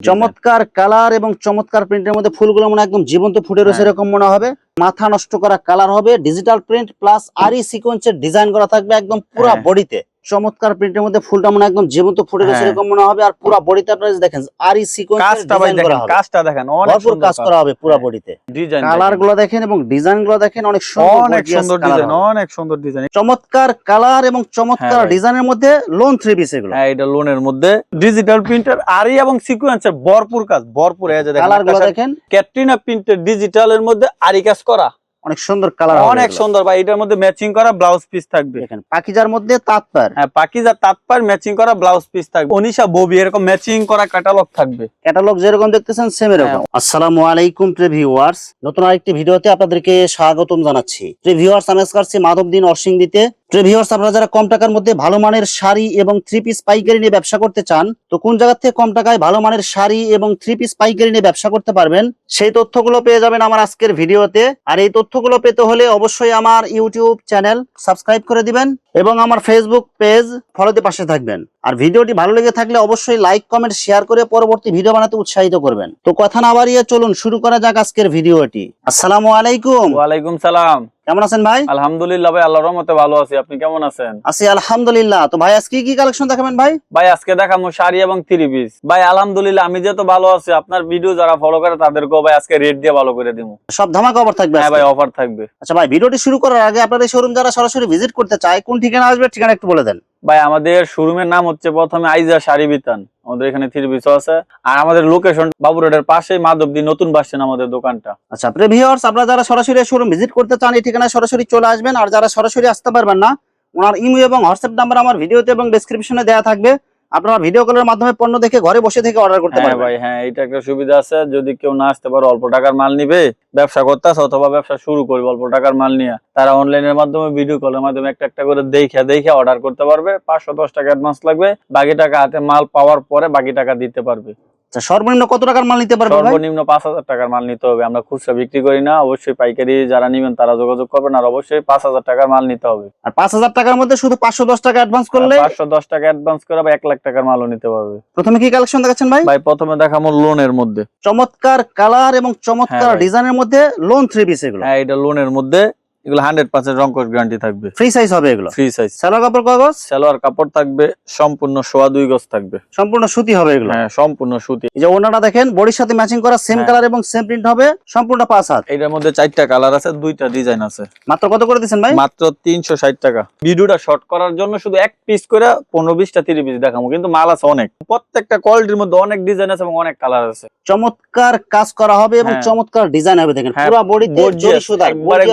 চমৎকার কালার এবং চমৎকার প্রিন্টের মধ্যে ফুলগুলো মনে একদম জীবন্ত ফুটে রয়েছে হ্যাঁ। এরকম মনে হবে মাথা নষ্ট করা কালার হবে ডিজিটাল প্রিন্ট প্লাস আরই সিকোয়েন্সের ডিজাইন করা থাকবে একদম পুরো হ্যাঁ। বডিতে চমৎকার প্রিন্টের মধ্যে ফুলটা মনে হয় একদম জীবন্ত ফুটে রয়েছে হ্যাঁ। এরকম মনে হবে। আর পুরো বডিতে আপনারা দেখেন আরি সিকোয়েন্সের কাজটা ডিজাইন করা হবে। কাজটা দেখেন অনেক ভরপুর সুন্দর কাজ করা হবে পুরো হ্যাঁ। বডিতে ডিজাইন কালারগুলো দেখেন এবং ডিজাইনগুলো দেখেন অনেক সুন্দর অনেক সুন্দর ডিজাইন অনেক সুন্দর ডিজাইন চমৎকার কালার এবং চমৎকার হ্যাঁ ডিজাইনের মধ্যে লোন থ্রি পিস এগুলো। হ্যাঁ এটা লোনের মধ্যে ডিজিটাল প্রিন্টার আরি এবং সিকোয়েন্সের ভরপুর কাজ ভরপুর এই যে দেখেন কালারগুলো দেখেন। ক্যাটরিনা প্রিন্টের ডিজিটালের মধ্যে আরি কাজ করা। অনেক সুন্দর কালার অনেক সুন্দর ভাই এটার মধ্যে ম্যাচিং করা ব্লাউজ পিস থাকবে। দেখেন পাকিজার মধ্যে তাৎপার হ্যাঁ পাকিজা তাৎপার ম্যাচিং করা ব্লাউজ পিস থাকবে। অনিশা ববি এরকম ম্যাচিং করা ক্যাটালগ থাকবে। ক্যাটালগ যেরকম দেখতেছেন সেম এরকম। হ্যাঁ। আসসালামু আলাইকুম প্রিয় ভিউয়ার্স নতুন আরেকটি ভিডিওতে আপনাদেরকে স্বাগতম জানাচ্ছি। প্রিয় ভিউয়ার্স আমি আজকে মাধবদিন অসিং দিতে ভিউয়ার্স আপনারা যারা কম টাকার মধ্যে ভালো মানের শাড়ি এবং থ্রি পিস পাইকারি নিয়ে ব্যবসা করতে চান, তো কোন জায়গা থেকে কম টাকায় ভালো মানের শাড়ি এবং থ্রি পিস পাইকারি নিয়ে ব্যবসা করতে পারবেন, সেই তথ্যগুলো পেয়ে যাবেন আমার আজকের ভিডিওতে। আর এই তথ্যগুলো পেতে হলে অবশ্যই আমার ইউটিউব চ্যানেল সাবস্ক্রাইব করে দিবেন এবং আমার ফেসবুক পেজ ফলোতে পাশে থাকবেন। আর ভিডিওটি ভালো লেগে থাকলে অবশ্যই লাইক কমেন্ট শেয়ার করে পরবর্তী ভিডিও বানাতে উৎসাহিত করবেন। তো কথা না বাড়িয়ে চলুন, শুরু করা যাক আজকের ভিডিওটি। আসসালামু আলাইকুম। ওয়ালাইকুম সালাম। কেমন আছেন ভাই? আলহামদুলিল্লাহ ভাই আল্লাহর রহমতে ভালো আছি। আপনি কেমন আছেন? আছি আলহামদুলিল্লাহ। তো ভাই আজকে কি কালেকশন দেখাবেন ভাই? ভাই আজকে দেখাবো শাড়ি এবং থ্রি পিস। ভাই আলহামদুলিল্লাহ আমি যে তো ভালো আছি আপনার ভিডিও যারা ফলো করে তাদেরকেও ভাই আজকে রেট দিয়ে ভালো করে দিব। সব ধামাকা অফার থাকবে হ্যাঁ ভাই অফার থাকবে। আচ্ছা ভাই ভিডিওটি শুরু করার আগে আপনাদের শোরুম যারা সরাসরি ভিজিট করতে চায় কোন ঠিকানা আসবে ঠিকানা একটু বলে দেন। ভাই, আমাদের শোরুমের নাম হচ্ছে প্রথমে আইজা শাড়ি বিতান আমাদের এখানে থ্রি পিসও আছে। আর আমাদের লোকেশন বাবু রোডের পাশেই মাধবদী নতুন বাস আমাদের দোকানটা। আচ্ছা প্রিয় আপনারা যারা সরাসরি শোরুম ভিজিট করতে চান, এই ঠিকানায় সরাসরি চলে আসবেন। আর যারা সরাসরি আসতে পারবেন না, ওনার ইমেল এবং হোয়াটসঅ্যাপ নাম্বার আমার ভিডিওতে এবং ডেসক্রিপশনে দেওয়া থাকবে। আপনারা ভিডিও কলের মাধ্যমে পণ্য দেখে ঘরে বসে থেকে অর্ডার করতে হ্যাঁ পারবেন। ভাই হ্যাঁ এটা একটা সুবিধা আছে। যদি কেউ না আসতে পারে অল্প টাকার মাল নিবে ব্যবসা করতেছে অথবা ব্যবসা শুরু করবে অল্প টাকার মাল নিয়ে তারা অনলাইনের মাধ্যমে ভিডিও কলের মাধ্যমে একটা একটা করে দেখে দেখে অর্ডার করতে পারবে। পাঁচশো দশ টাকা অ্যাডভান্স লাগবে। বাকি টাকা হাতে মাল পাওয়ার পরে বাকি টাকা দিতে পারবে। আচ্ছা সর্বনিম্ন কত টাকার মাল নিতে পারবেন ভাই? সর্বনিম্ন পাঁচ হাজার টাকার মাল নিতে হবে। আমরা খুচরা বিক্রি করি না অবশ্যই পাইকারি যারা নিবেন তারা যোগাযোগ করবেন আর অবশ্যই পাঁচ হাজার টাকার মাল নিতে হবে। আর পাঁচ হাজার টাকার মধ্যে শুধু পাঁচশো দশ টাকা অ্যাডভান্স করলে? পাঁচশো দশ টাকা অ্যাডভান্স করে বা এক লাখ টাকার মালও নিতে পারবে। প্রথমে কি কালেকশন দেখাচ্ছেন ভাই? ভাই প্রথমে দেখাবো লোনের মধ্যে। চমৎকার কালার এবং হ্যাঁ চমৎকার ডিজাইনের মধ্যে লোন থ্রি পিস এগুলো। হ্যাঁ এটা লোনের মধ্যে। এগুলো হান্ড্রেড পার্সেন্ট রঙ্কশ গ্যারান্টি থাকবে। ফ্রি সাইজ হবে এগুলো? ফ্রি সাইজ সালোয়ার কাপড় কাগজ সালোয়ার কাপড় থাকবে সম্পূর্ণ সোয়া দুই গজ থাকবে। সম্পূর্ণ সুতি হবে এগুলো? হ্যাঁ সম্পূর্ণ সুতি। যে ওনাটা দেখেন বডির সাথে ম্যাচিং করা সেম হ্যাঁ। কালার এবং সেম প্রিন্ট হবে সম্পূর্ণ পাঁচ হাত। এটার মধ্যে চারটা কালার আছে দুইটা ডিজাইন আছে। মাত্র কত করে দিচ্ছেন ভাই? মাত্র তিনশো ষাট টাকা। ভিডিওটা শর্ট করার জন্য শুধু এক পিস করে পনেরো বিশটা তিরিশ পিস দেখাবো কিন্তু মাল আছে অনেক। প্রত্যেকটা কোয়ালিটির মধ্যে অনেক ডিজাইন আছে এবং অনেক কালার আছে। চমৎকার কাজ করা হবে এবং হ্যাঁ। চমৎকার ডিজাইন হবে দেখেন। হ্যাঁ, পুরো গর্জিয়াস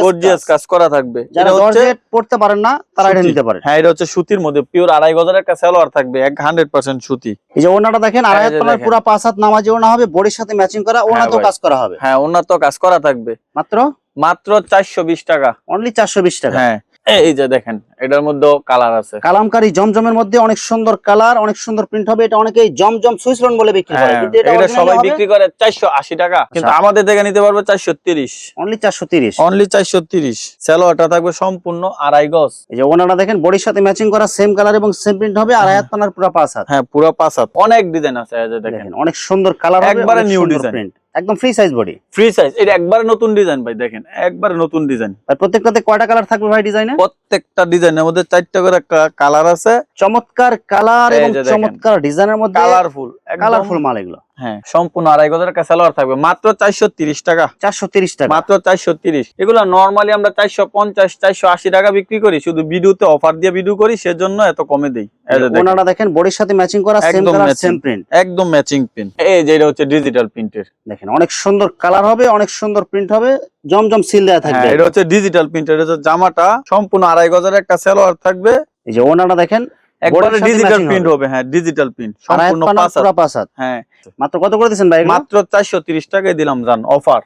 গর্জিয়াস কাজ করা থাকবে। যারা জর্জেট পড়তে পারেন না তারা এটা নিতে পারেন হ্যাঁ এটা হচ্ছে সুতির মধ্যে পিওর আড়াই গজার একটা সালোয়ার থাকবে এক হান্ড্রেড পার্সেন্ট সুতি। এই যে ওনাটা দেখেন হ্যাঁ, আড়াই দেখেন। পুরো পাঁচ হাত নামাজে ওনা হবে বডির সাথে ম্যাচিং করা ওনা তো কাজ করা হবে। হ্যাঁ ওনার তো কাজ করা থাকবে। মাত্র? মাত্র চারশো বিশ টাকা। অনলি চারশো বিশ টাকা? হ্যাঁ। এই যে দেখেন এটার মধ্যেও কালার আছে। কালামকারী জমজমের মধ্যে অনেক সুন্দর কালার অনেক সুন্দর প্রিন্ট হবে। এটা অনেকেই জমজম সুইসলন বলে বিক্রি করে। হ্যাঁ কিন্তু এটা এটা সবাই বিক্রি করে চারশো আশি টাকা। কিন্তু আচ্ছা। আমাদের থেকে নিতে পারবে চারশো তিরিশ। অনলি চারশো তিরিশ। অনলি চারশো তিরিশ। স্যালোয়ারটা থাকবে সম্পূর্ণ আড়াই গজ। এই যে ওনাটা দেখেন বডির সাথে ম্যাচিং করা সেম কালার এবং সেম প্রিন্ট হবে। আর হাত পানার পুরো পাঁচ হাত। হ্যাঁ পুরো পাঁচ হাত। অনেক ডিজাইন আছে এই যে দেখেন। অনেক সুন্দর কালার হবে একবারে design। প্রিন্ট একদম free size body free size এটা একবারে নতুন ডিজাইন ভাই দেখেন একবারে নতুন ডিজাইন আর প্রত্যেকটাতে কয়টা কালার থাকবে ভাই ডিজাইনে প্রত্যেকটা ডিজাইনের মধ্যে চারটা করে কালার আছে। চমৎকার কালার এবং চমৎকার ডিজাইনের মধ্যে কালারফুল কালারফুল মাল এগুলো। হ্যাঁ সম্পূর্ণ আড়াই গজের একটা সালোয়ার থাকবে। মাত্র চারশো তিরিশ টাকা। চারশো তিরিশ টাকা। মাত্র চারশো তিরিশ। এগুলো নর্মালি আমরা চারশো পঞ্চাশ চারশো আশি টাকা বিক্রি করি। শুধু ভিডিওতে অফার দিয়ে ভিডিও করি সেজন্য এত কমে দেই। এই যে দেখেন। ওনারা দেখেন বডির সাথে ম্যাচিং করা একদম কালার সেম প্রিন্ট একদম ম্যাচিং পিন এই যে এটা হচ্ছে ডিজিটাল প্রিন্টের দেখেন অনেক সুন্দর কালার হবে অনেক সুন্দর প্রিন্ট হবে জমজম সিল দেওয়া থাকবে। হ্যাঁ এটা হচ্ছে ডিজিটাল প্রিন্টের জামাটা। সম্পূর্ণ আড়াই গজের একটা সালোয়ার থাকবে। এই যে ওনারা দেখেন একবারে ডিজিটাল প্রিন্ট হবে। হ্যাঁ ডিজিটাল প্রিন্ট সম্পূর্ণ পাঁচ হ্যাঁ। মাত্র। কত করে দিচ্ছেন ভাই মাত্র চারশো তিরিশ টাকায় দিলাম জান অফার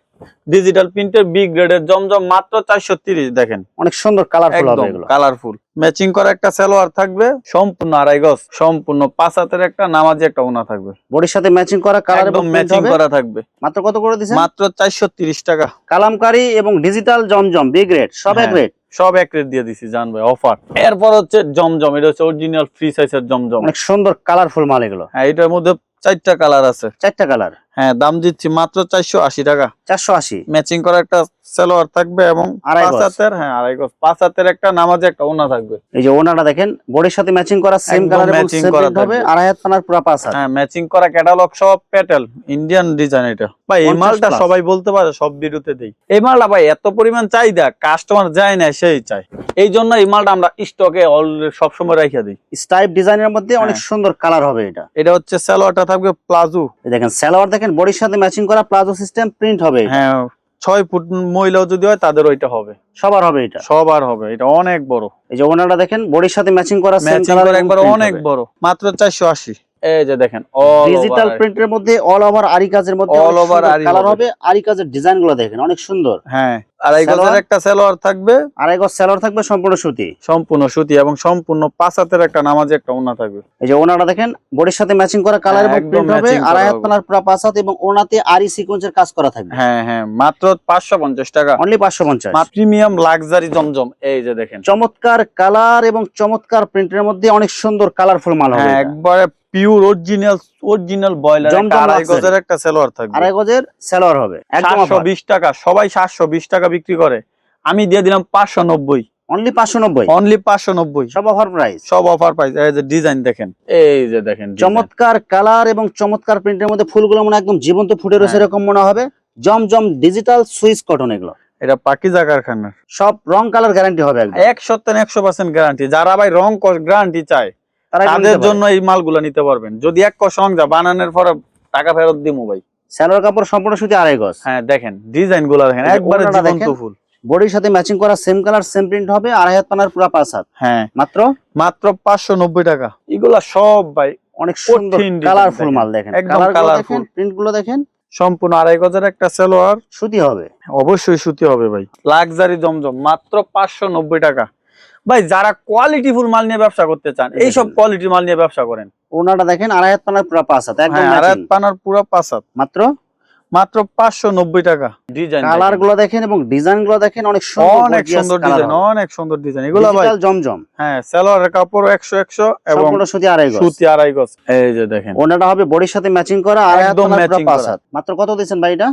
ডিজিটাল প্রিন্টের বি গ্রেডের জমজম মাত্র চারশো তিরিশ দেখেন। অনেক সুন্দর কালারফুল কালারফুল ম্যাচিং করা একটা সালোয়ার থাকবে সম্পূর্ণ আড়াই গজ সম্পূর্ণ পাঁচ হাতের একটা নামাজি একটা ওনা থাকবে। বডির সাথে ম্যাচিং করা কালার এবং ম্যাচিং করা থাকবে। মাত্র কত করে দিচ্ছেন মাত্র চারশো তিরিশ টাকা। কালামকারী এবং ডিজিটাল জমজম বিগ রেট সব এক হ্যাঁ। রেট সব এক রেট দিয়ে দিছি জান ভাই অফার এরপর হচ্ছে জমজম এটা হচ্ছে অরিজিনাল ফ্রি সাইজের জমজম। অনেক সুন্দর কালারফুল মাল এগুলো। হ্যাঁ এটার মধ্যে চারটা কালার আছে। চারটা কালার। হ্যাঁ দাম দিচ্ছি মাত্র চারশো আশি টাকা। চারশো আশি। ম্যাচিং করা একটা সালোয়ার থাকবে এবং আড়াই। হাতের হ্যাঁ আড়াই গজ। পাঁচ হাতের একটা নামাজে একটা ওনা থাকবে। এই যে ওনাটা দেখেন বডির সাথে ম্যাচিং করা সেম কালার সেম করা হবে থাকবে। আড়াই হাত পানার পুরা পাঁচ হাত। হ্যাঁ ম্যাচিং করা ক্যাটালগ সব প্যাটেল ইন্ডিয়ান ডিজাইন এটা। ভাই এই মালটা সবাই বলতে পারে সব ভিডিওতে দেই। এই মালটা ভাই এত পরিমাণ চাহিদা কাস্টমার যায় না সেই চাই এই জন্য এই মালটা আমরা স্টকে অলরেডি সবসময় রাখিয়া দিই। স্টাইপ ডিজাইনের মধ্যে অনেক হ্যাঁ। সুন্দর কালার হবে এটা। এটা হচ্ছে সালোয়ারটা থাকবে প্লাজো। এই দেখেন সালোয়ার দেখেন বডির সাথে ম্যাচিং করা প্লাজো সিস্টেম প্রিন্ট হবে। হ্যাঁ ছয় ফুট মহিলাও যদি হয় তাদের ওইটা হবে। সবার হবে এটা? সবার হবে এটা অনেক বড়। এই যে ওনারা দেখেন বডির সাথে ম্যাচিং করা ম্যাচিং কালার একবার অনেক বড় মাত্র চারশো আশি। এই যে দেখেন ডিজিটাল প্রিন্টের মধ্যে অল ওভার আরি কাজের মধ্যে All over আরি কালার হবে। আরি কাজের ডিজাইনগুলো দেখেন অনেক সুন্দর। হ্যাঁ আড়াই গজের একটা সালোয়ার থাকবে। আড়াই গজ সালোয়ার থাকবে সম্পূর্ণ সুতি। সম্পূর্ণ সুতি এবং সম্পূর্ণ পাঁচ হাতের একটা নামাজে একটা ওনা থাকবে। এই যে ওনাটা দেখেন বডির সাথে ম্যাচিং করা কালার হ্যাঁ, এবং প্রিন্ট হবে। আড়াই হাত হবে। পাঁচ হাত এবং ওনাতে আরি সিকোয়েন্সের কাজ করা থাকবে। হ্যাঁ হ্যাঁ মাত্র পাঁচশো পঞ্চাশ টাকা। অনলি পাঁচশো পঞ্চাশ। প্রিমিয়াম লাক্সারি জমজম এই যে দেখেন। চমৎকার কালার এবং চমৎকার প্রিন্টের মধ্যে অনেক সুন্দর কালারফুল মাল হবে হ্যাঁ। একবারে পিওর অরিজিনাল অরিজিনাল বয়লার আড়াই গজের একটা সালোয়ার থাকবে। আড়াই গজের সালোয়ার হবে একদম সাতশো বিশ টাকা সবাই সাতশো বিশ টাকা বিক্রি করে। আমি দিয়ে দিলাম পাঁচশো নব্বই। অনলি পাঁচশো নব্বই? অনলি পাঁচশো নব্বই। সব অফার প্রাইস সব অফার পাইছে এই যে ডিজাইন দেখেন। এই যে দেখেন চমৎকার কালার এবং চমৎকার প্রিন্টের মধ্যে ফুলগুলো মনে একদম জীবন্ত ফুটে রয়েছে হ্যাঁ। এরকম মনে হবে। জমজম ডিজিটাল সুইস কটন এগুলো। এটা পাকিজা কারখানার। সব রং কালার গ্যারান্টি হবে একদম। এক সত্তর একশো পার্সেন্ট গ্যারান্টি যারা ভাই রং গ্যারান্টি চায় তাদের জন্য এই মালগুলো নিতে পারবেন। যদি এক কষ যা বানানোর পরে টাকা ফেরত দিমু ভাই। সালোয়ার কাপড় সম্পূর্ণ সুতি আড়াই গজ। হ্যাঁ দেখেন ডিজাইনগুলো দেখেন একবারে জীবন্ত ফুল। বডির সাথে ম্যাচিং করা সেম কালার সেম প্রিন্ট হবে আড়াই হাত পানার পুরা পাঁচ হাত। হ্যাঁ। মাত্র? মাত্র পাঁচশো নব্বই টাকা। এগুলা সব ভাই অনেক সুন্দর কালারফুল মাল দেখেন। একদম কালার দেখেন colourful। প্রিন্টগুলো দেখেন। সম্পূর্ণ আড়াই গজের একটা সেলোয়ার। সুতি হবে। অবশ্যই সুতি হবে ভাই। লাক্সারি জমজম মাত্র পাঁচশো নব্বই টাকা। ভাই যারা কোয়ালিটি ফুল মাল নিয়ে ব্যবসা করতে চান দেখেন। এইসব কোয়ালিটি মাল নিয়ে ব্যবসা করেন। ওনাটা দেখেন আড়াই হাত পানার পুরা পাঁচ হাত একদম হ্যাঁ আড়াই। পানার পুরো পাঁচ হাত। মাত্র? মাত্র পাঁচশো নব্বই টাকা। ডিজাইন কালারগুলো দেখেন এবং ডিজাইনগুলো দেখেন অনেক সুন্দর অনেক সুন্দর ডিজাইন অনেক সুন্দর ডিজাইন এগুলো ভাই জমজম। হ্যাঁ সালোয়ারের কাপড় একশো একশো এবং সুতি আড়াই গজ। সুতি আড়াই গজ। এই যে দেখেন। ওনাটা হবে বডির সাথে ম্যাচিং করা হাত একদম করা। হাত। মাত্র কত দিয়েছেন ভাই এটা?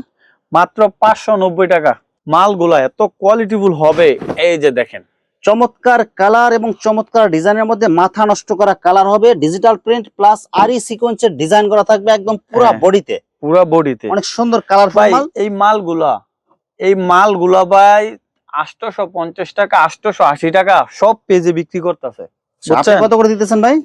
মাত্র পাঁচশো নব্বই টাকা। মালগুলা এত কোয়ালিটিফুল হবে। এই যে দেখেন। চমৎকার কালার এবং চমৎকার ডিজাইনের মধ্যে মাথা নষ্ট করা কালার হবে। ডিজিটাল প্রিন্ট প্লাস আরি সিকোয়েন্সের ডিজাইন করা থাকবে একদম পুরো হ্যাঁ। বডিতে পুরা বডিতে অনেক সুন্দর কালার ভাই এই মালগুলা এই মালগুলা ভাই আটশোশো পঞ্চাশ টাকা আটশোশো আশি টাকা সব পেজে বিক্রি করতেছে? কত করে দিতেছেন ভাই?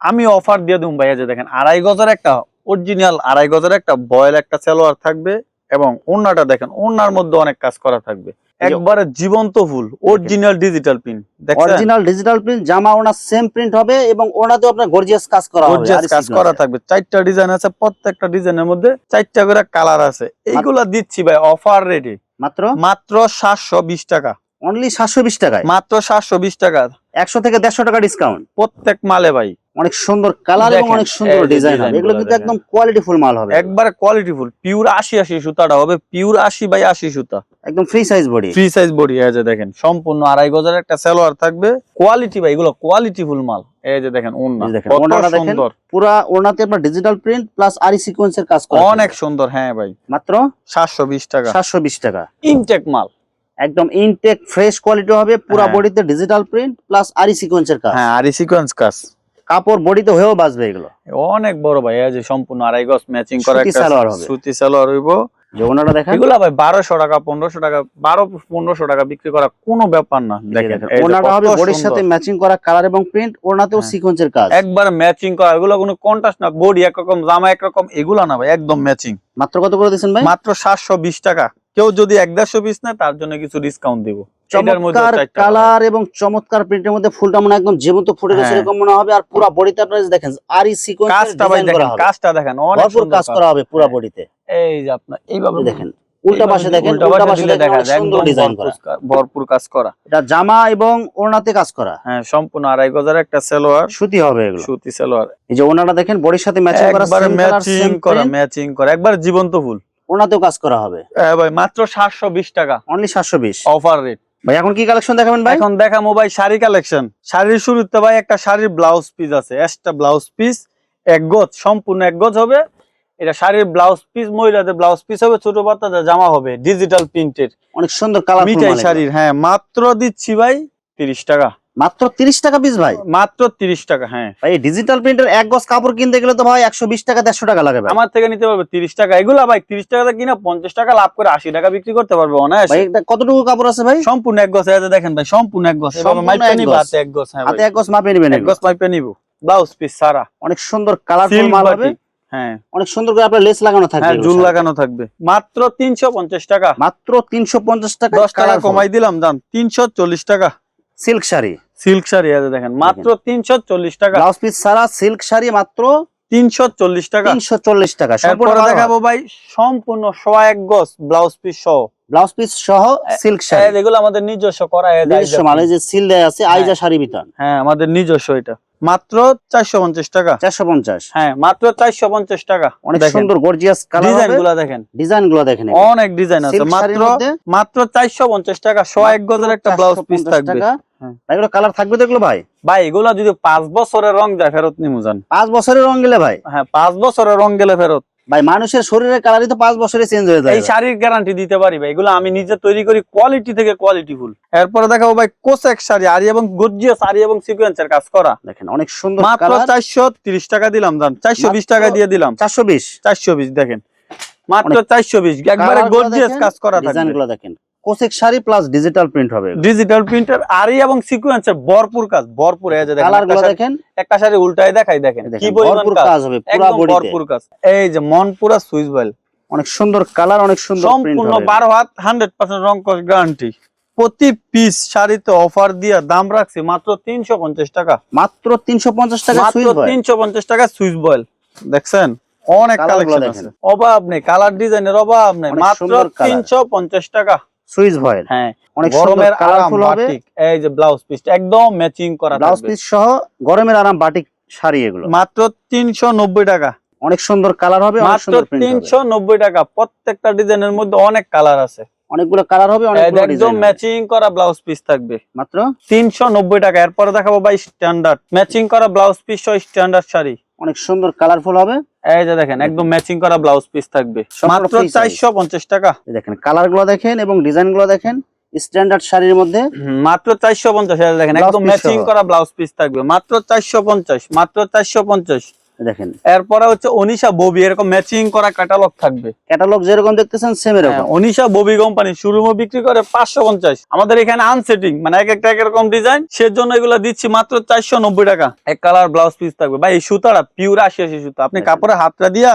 আমি অফার দিয়ে দিম ভাইয়া যে দেখেন আড়াই গজের একটা অরিজিনাল আড়াই গজের একটা বয়েল একটা সালোয়ার থাকবে। এবং ওড়নাটা দেখেন ওড়নার মধ্যে অনেক কাজ করা থাকবে। একবারে জীবন্ত ফুল original digital print original digital print জামা ওনা সেম প্রিন্ট হবে এবং ওনাতেও আপনার গর্জিয়াস কাজ করা হবে গর্জিয়াস কাজ করা থাকবে। চারটা ডিজাইন আছে প্রত্যেকটা ডিজাইনের মধ্যে চারটা করে কালার আছে। এইগুলা দিচ্ছি ভাই অফার রেটে মাত্র? মাত্র সাতশো বিশ টাকা। অনলি সাতশো বিশ টাকায়? মাত্র সাতশো বিশ টাকা। একশো থেকে দেড়শো টাকা ডিসকাউন্ট প্রত্যেক মালে ভাই। অনেক সুন্দর কালার এবং অনেক সুন্দর ডিজাইন হবে। এগুলো কিন্তু একদম কোয়ালিটি ফুল মাল হবে। একবারে কোয়ালিটি ফুল পিওর আশি আশি সুতাটা হবে পিওর আশি বাই আশি সুতা। একদম free size body free size body এই যে দেখেন সম্পূর্ণ আড়াই গজের একটা সালোয়ার থাকবে। কোয়ালিটি ভাই এগুলো কোয়ালিটি ফুল মাল। এই যে দেখেন ওন্না এই দেখেন, পুরা ওনাতে আপনার ডিজিটাল প্রিন্ট প্লাস আরি সিকোয়েন্সের কাজ করা অনেক সুন্দর হ্যাঁ ভাই। মাত্র সাতশো বিশ টাকা। সাতশো বিশ টাকা। ইনটেক মাল। একদম ইনটেক ফ্রেশ কোয়ালিটি হবে পুরা। বডিতে ডিজিটাল প্রিন্ট প্লাস আরি সিকোয়েন্সের কাজ। হ্যাঁ আর সিকোয়েন্স কাজ। কাপড় বডিতে হয়েও বাঁচবে এগুলো। অনেক বড় ভাই যে সম্পূর্ণ আড়াই গজ ম্যাচিং করা সুতি একটা সালোয়ার সুতি সালোয়ার হইব। যে দেখেন। এগুলা ভাই বারোশো টাকা পনেরোশো টাকা বারো পনেরোশো টাকা বিক্রি করা কোনো ব্যাপার না দেখেন। দেখেন এই যে ওনাটা হবে বডির সাথে ম্যাচিং করা কালার এবং প্রিন্ট ওনাতেও হ্যাঁ। সিকোয়েন্সের কাজ। একবার ম্যাচিং করা এগুলো কোনো কন্ট্রাস্ট না বডি একরকম জামা একরকম এগুলা না ভাই একদম ম্যাচিং মাত্র কত করে দিচ্ছেন ভাই? মাত্র সাতশো বিশ টাকা। কেউ যদি এক দেড়শো পিস নেয় তার জন্য কিছু ডিসকাউন্ট দিব। চমৎকার কালার এবং চমৎকার প্রিন্টের মধ্যে ফুলটা মনে হয় জীবন্ত ফুটে হ্যাঁ। এরকম মনে হবে। আর পুরা বডিতে আপনারা দেখেন আরি সিকোয়েন্স কাজটা দেখেন কাজটা দেখেন অনেক সুন্দর কাজ করা হবে পুরা হ্যাঁ। বডিতে। এই যে আপনার এইভাবে দেখেন উল্টা পাশে দেখেন উল্টা পাশে দেখা যায় একদম ডিজাইন করা। ভরপুর কাজ- করা। এটা জামা এবং ওড়নাতে কাজ করা। হ্যাঁ সম্পূর্ণ আড়াই গজার একটা সালোয়ার। সুতি হবে এগুলো। সুতি সালোয়ার। এই যে ওনাটা দেখেন বডির সাথে ম্যাচিং করা একবারে ম্যাচিং করা ম্যাচিং করা একবার জীবন্ত ফুল। ওনাতেও কাজ করা হবে। হ্যাঁ ভাই মাত্র সাতশো বিশ টাকা। অনলি সাতশো বিশ। অফার রেট ভাই এখন কি কালেকশন দেখাবেন ভাই? এখন দেখা ভাই শাড়ি কালেকশন শাড়ির শুরুতে ভাই একটা শাড়ির ব্লাউজ পিস আছে একটা ব্লাউজ পিস এক গজ সম্পূর্ণ এক গজ হবে। এটা শাড়ির ব্লাউজ পিস মহিলাদের ব্লাউজ পিস হবে ছোট বাচ্চাদের জামা হবে ডিজিটাল প্রিন্টের অনেক সুন্দর কালার মিঠাই শাড়ির হ্যাঁ মাত্র দিচ্ছি ভাই তিরিশ টাকা। মাত্র তিরিশ টাকা পিস ভাই। মাত্র তিরিশ টাকা হ্যাঁ। ভাই ডিজিটাল প্রিন্টের এক গজ কাপড় কিনতে গেলে তো ভাই একশো বিশ টাকা দেড়শো টাকা লাগে ভাই। আমার থেকে নিতে পারবে তিরিশ টাকা। এগুলা ভাই তিরিশ টাকা কিনা পঞ্চাশ টাকা লাভ করে আশি টাকা বিক্রি করতে পারবে ভাই এটা কতটুকু কাপড় আছে ভাই? সম্পূর্ণ এক গছ যে দেখেন ভাই সম্পূর্ণ এক গছ এভাবে সম্পূর্ণ এক নিব হাতে এক গছ হ্যাঁ হাতে এক গজ মাপে নেবেন এক গছ মাইপে নিব। ব্লাউজ পিস সারা। অনেক সুন্দর কালারফুল মাল হবে। হ্যাঁ। অনেক সুন্দর করে আপনার লেস লাগানো থাকবে হ্যাঁ জুল লাগানো থাকবে। মাত্র তিনশো পঞ্চাশ টাকা। মাত্র তিনশো পঞ্চাশ টাকা কমাই দিলাম দাম তিনশো চল্লিশ টাকা। সিল্ক শাড়ি। সিল্ক শাড়ি আছে দেখেন মাত্র তিনশো চল্লিশ টাকা। ব্লাউজ পিস ছাড়া সিল্ক শাড়ি মাত্র তিনশো চল্লিশ টাকা। তিনশো চল্লিশ টাকা সম্পূর্ণ দেখাবো ভাই সম্পূর্ণ সোয়া এক গজ ব্লাউজ পিস সহ। ব্লাউজ পিস সহ সিল্ক শাড়ি। এই আমাদের নিজস্ব করা নিজস্ব আইজা যে সিল দেয়া আছে আইজা হ্যাঁ। শাড়ি বিতান হ্যাঁ আমাদের নিজস্ব এটা। মাত্র চারশো পঞ্চাশ টাকা। চারশো পঞ্চাশ। হ্যাঁ মাত্র চারশো পঞ্চাশ টাকা। অনেক সুন্দর গর্জিয়াস ডিজাইনগুলা দেখেন। ডিজাইনগুলো দেখেন অনেক ডিজাইন আছে। মাত্র মাত্র চারশো পঞ্চাশ টাকা। এক গজের একটা ব্লাউজ পিস থাকবে। হ্যাঁ। এগুলো কালার থাকবে তো এগুলো ভাই? ভাই এগুলা যদি পাঁচ বছরের রং যায় ফেরত নিমু যান পাঁচ বছরের রং গেলে ভাই? হ্যাঁ পাঁচ বছরের রং গেলে ফেরত। ভাই মানুষের শরীরের কালারই তো পাঁচ বছরে চেঞ্জ হয়ে যায়। এই শাড়ির গ্যারান্টি দিতে পারি ভাই এগুলো আমি নিজে তৈরি করি কোয়ালিটি থেকে কোয়ালিটি ফুল এরপরে দেখাবো ভাই কোসেক শাড়ি আরি এবং গর্জিয়াস আরি এবং সিকোয়েন্সের কাজ করা। দেখেন অনেক সুন্দর মাত্র চারশো তিরিশ টাকা দিলাম দাম চারশো বিশ টাকা দিয়ে দিলাম। চারশো বিশ। চারশো বিশ দেখেন। মাত্র চারশো বিশ একবারে গর্জিয়াস কাজ করা দেখেন। কোসেক শাড়ি প্লাস ডিজিটাল প্রিন্ট হবে ডিজিটাল প্রিন্টার আরি এবং ভরপুর কাজ ভরপুর এই যে দেখেন দেখেন। একটা শাড়ি উল্টায় দেখাই দেখেন কি ভরপুর কাজ। হবে পুরো বডিতে ভরপুর কাজ। এই যে মনপুরা সুইচ বাইল অনেক সুন্দর কালার অনেক সুন্দর প্রিন্ট সম্পূর্ণ হবে বারো হাত হান্ড্রেড পার্সেন্ট রং কস গ্যারান্টি প্রতি পিস শাড়িতে অফার দিয়ে দাম রাখছি মাত্র তিনশো পঞ্চাশ টাকা। মাত্র তিনশো পঞ্চাশ টাকা মাত্র সুইচ বয় তিনশো পঞ্চাশ টাকা সুইচ বয়েল দেখছেন? অনেক কালেকশন। আছে। অভাব নেই কালার ডিজাইনের অভাব নেই মাত্র সুন্দর colour। তিনশো পঞ্চাশ টাকা। সুইচ ভয়ের হ্যাঁ অনেক গরমের কালারফুল হবে। এই যে ব্লাউজ পিস একদম ম্যাচিং করা ব্লাউজ পিস সহ গরমের আরাম বাটিক শাড়ি এগুলো। মাত্র তিনশো নব্বই টাকা। অনেক সুন্দর কালার হবে অনেক মাত্র সুন্দর প্রিন্ট হবে। তিনশো নব্বই টাকা। প্রত্যেকটা ডিজাইনের মধ্যে অনেক কালার আছে। অনেকগুলো কালার হবে অনেকগুলো একদম ম্যাচিং করা ব্লাউজ পিস থাকবে। মাত্র? তিনশো নব্বই টাকা। এরপরে দেখাবো ভাই স্ট্যান্ডার্ড ম্যাচিং করা ব্লাউজ পিস সহ স্ট্যান্ডার্ড শাড়ি। অনেক সুন্দর কালারফুল হবে। এই যে দেখেন একদম ম্যাচিং করা ব্লাউজ পিস থাকবে। মাত্র free size। চারশো পঞ্চাশ টাকা। দেখেন কালারগুলো দেখেন এবং ডিজাইনগুলো দেখেন স্ট্যান্ডার্ড শাড়ির মধ্যে। মাত্র চারশো পঞ্চাশ এই যে দেখেন একদম ম্যাচিং করা ব্লাউজ পিস থাকবে। মাত্র চারশো পঞ্চাশ মাত্র চারশো পঞ্চাশ। এই দেখেন। এরপরে হচ্ছে অনিশা ববি এরকম ম্যাচিং করা ক্যাটালগ থাকবে। ক্যাটালগ যেরকম দেখতেছেন সেম হ্যাঁ, এরকম। অনিশা ববি কোম্পানি শোরুমে বিক্রি করে পাঁচশো পঞ্চাশ। আমাদের এখানে আনসেটিং মানে এক একটা এক এরকম ডিজাইন সেজন্য এগুলো দিচ্ছি মাত্র চারশো নব্বই টাকা। এক কালার ব্লাউজ পিস থাকবে। ভাই এই সুতাটা পিওর আশি আশি সুতা। আপনি দেখেন। কাপড়ে হাতটা দিয়া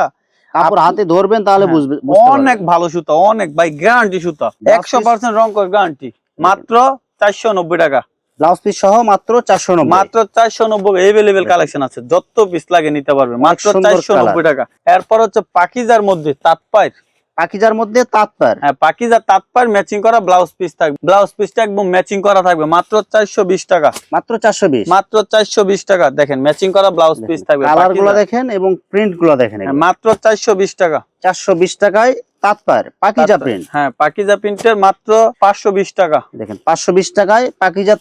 কাপড় হাতে ধরবেন তাহলে হ্যাঁ, বুঝবে অনেক ভালো সুতা অনেক। ভাই গ্যারান্টি সুতা। একশো পার্সেন্ট রং করে গ্যারান্টি মাত্র চারশো নব্বই টাকা। ব্লাউজ পিস সহ মাত্র চারশো নব্বই। মাত্র চারশো নব্বই এভেলেবেল কালেকশন আছে। যত পিস লাগে নিতে পারবে মাত্র চারশো নব্বই টাকা। এরপর হচ্ছে পাকিজার মধ্যে তাৎপায়ের পাকিজার মধ্যে তাঁতপার। হ্যাঁ পাকিজার তাৎপায়ের ম্যাচিং করা ব্লাউজ পিস থাকবে। ব্লাউজ পিসটা একদম ম্যাচিং করা থাকবে মাত্র চারশো বিশ টাকা। মাত্র চারশো বিশ। মাত্র চারশো বিশ টাকা। দেখেন ম্যাচিং করা ব্লাউজ পিস থাকবে কালারগুলো দেখেন এবং প্রিন্টগুলো দেখেন হ্যাঁ, মাত্র চারশো বিশ টাকা। চারশো বিশ টাকায় পাকিজা প্রিন্ট হ্যাঁ পাকিজা প্রিন্টের মাত্র পাঁচশো বিশ টাকা। দেখেন পাঁচশো বিশ টাকায় পাকিজা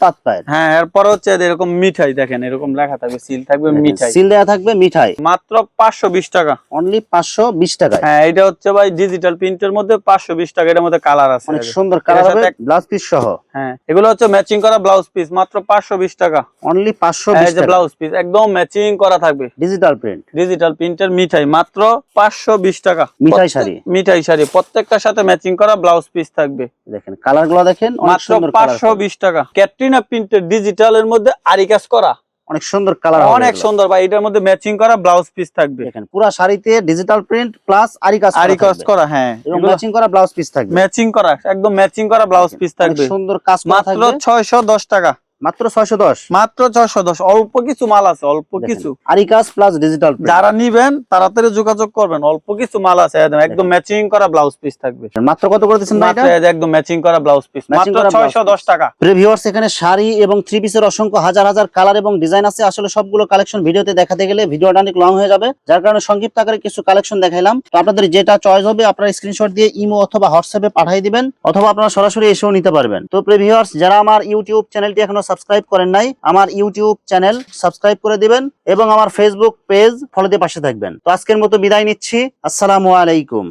হ্যাঁ এরপর হচ্ছে এরকম মিঠাই দেখেন এরকম লেখা থাকবে সিল থাকবে মিঠাই। সিল দেওয়া থাকবে মিঠাই। মাত্র পাঁচশো বিশ টাকা। অনলি পাঁচশো বিশ টাকা হ্যাঁ এটা হচ্ছে ভাই ডিজিটাল প্রিন্টের মধ্যে পাঁচশো বিশ টাকা এটার মধ্যে কালার আছে। অনেক সুন্দর কালার হবে ব্লাউজ পিস সহ। হ্যাঁ এগুলো হচ্ছে ম্যাচিং করা ব্লাউজ পিস মাত্র পাঁচশো বিশ টাকা। অনলি পাঁচশো বিশ এই যে টাকা। ব্লাউজ পিস একদম ম্যাচিং করা থাকবে। ডিজিটাল প্রিন্ট ডিজিটাল প্রিন্টের মিঠাই মাত্র পাঁচশো বিশ টাকা। মিঠাই শাড়ি। মিঠাই শাড়ি প্রত্যেকটার সাথে ম্যাচিং করা ব্লাউজ পিস থাকবে। দেখেন কালারগুলো দেখেন মাত্র সুন্দর কালার পাঁচশো বিশ টাকা। ক্যাটরিনা প্রিন্টের ডিজিটাল এর মধ্যে আরি কাজ করা। অনেক সুন্দর কালার অনেক সুন্দর ভাই এটার মধ্যে ম্যাচিং করা ব্লাউজ পিস থাকবে। দেখেন পুরো শাড়িতে ডিজিটাল প্রিন্ট প্লাস আরি কাজ আরি কাজ করা হ্যাঁ ম্যাচিং করা ব্লাউজ পিস থাকবে। ম্যাচিং করা একদম ম্যাচিং করা ব্লাউজ পিস থাকবে। সুন্দর কাজ করা মাত্র থাকবে। ছয়শো দশ টাকা। মাত্র ছয়শো দশ। মাত্র ছয়শো দশ অল্প কিছু মাল আছে অল্প কিছু। আরি কাজ প্লাস ডিজিটাল যারা নিবেন তাড়াতাড়ি যোগাযোগ করবেন অল্প কিছু মাল আছে একদম একদম ম্যাচিং করা ব্লাউজ পিস থাকবে। মাত্র কত করে দিচ্ছেন ভাই এটা একদম ম্যাচিং করা ব্লাউজ পিস মাত্র করা blouse ছয়শো দশ টাকা। প্রিভিউয়ার্স এখানে শাড়ি এবং থ্রি পিসের অসংখ্য হাজার হাজার কালার এবং ডিজাইন আছে। আসলে সবগুলো কালেকশন ভিডিওতে দেখাতে গেলে ভিডিওটা অনেক লং হয়ে যাবে। যার কারণে সংক্ষিপ্ত আকারে কিছু কালেকশন দেখাইলাম। তো আপনাদের যেটা চয়েস হবে আপনারা স্ক্রিনশট দিয়ে ইমো অথবা হোয়াটসঅ্যাপে পাঠিয়ে দিবেন অথবা আপনারা সরাসরি এসেও নিতে পারবেন। তো প্রিভিউয়ার্স যারা আমার ইউটিউব চ্যানেলটি এখনও সাবস্ক্রাইব করেন নাই, আমার ইউটিউব চ্যানেল সাবস্ক্রাইব করে দিবেন এবং আমার ফেসবুক পেজ ফলোতে পাশে থাকবেন। তো আজকের মতো বিদায় নিচ্ছি, আসসালামু আলাইকুম।